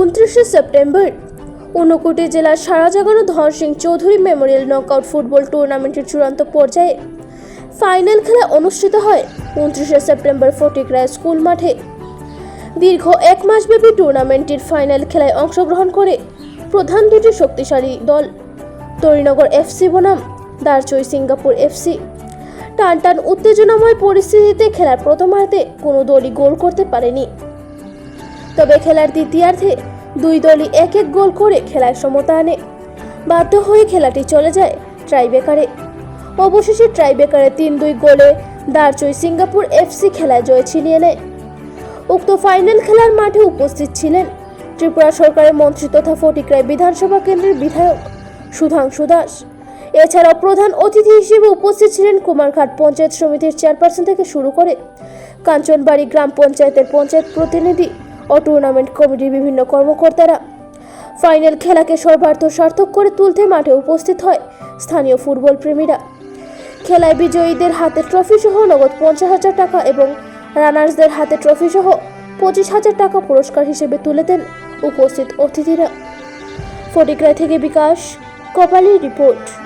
উনত্রিশে সেপ্টেম্বর। ঊনকোটি জেলার সারা জাগানো Dhan Singh Chowdhury memorial knockout football টুর্নামেন্টের চূড়ান্ত পর্যায়ে ফাইনাল খেলা অনুষ্ঠিত হয় উনত্রিশে সেপ্টেম্বর ফটিকরায় স্কুল মাঠে। দীর্ঘ এক মাসব্যাপী টুর্নামেন্টটির ফাইনাল খেলায় অংশগ্রহণ করে প্রধান দুটি শক্তিশালী দল, তরিনগর এফসি বনাম, দারচই সিঙ্গাপুর এফসি টানটান উত্তেজনাময় পরিস্থিতিতে খেলার প্রথমার্ধে কোনো দলই গোল করতে পারেনি। তবে খেলার দ্বিতীয়ার্ধে দুই দলই এক এক গোল করে খেলায় সমতা আনে। বাধ্য হয়ে খেলাটি চলে যায় ট্রাইবেকারে। অবশেষে ট্রাইবেকারে তিন দুই গোলে দারচই সিঙ্গাপুর এফসি খেলায় জয় ছিনিয়ে নেয়। উক্ত ফাইনাল খেলার মাঠে উপস্থিত ছিলেন ত্রিপুরা সরকারের মন্ত্রী তথা ফটিকরায় বিধানসভা কেন্দ্রের বিধায়ক সুধাংশু দাস। এছাড়াও প্রধান অতিথি হিসেবে উপস্থিত ছিলেন কুমারঘাট পঞ্চায়েত সমিতির চেয়ারপারসন থেকে শুরু করে কাঞ্চনবাড়ি গ্রাম পঞ্চায়েতের পঞ্চায়েত প্রতিনিধি ও টুর্নামেন্ট কমিটির বিভিন্ন কর্মকর্তারা। ফাইনাল খেলাকে সর্বার্থ সার্থক করে তুলতে মাঠে উপস্থিত হয় স্থানীয় ফুটবল প্রেমীরা। খেলায় বিজয়ীদের হাতে ট্রফি সহ নগদ পঞ্চাশ হাজার টাকা এবং রানার্সদের হাতে ট্রফি সহ পঁচিশ হাজার টাকা পুরস্কার হিসেবে তুলে দেন উপস্থিত অতিথিরা। ফটিকরায় থেকে বিকাশ, কপালি রিপোর্ট।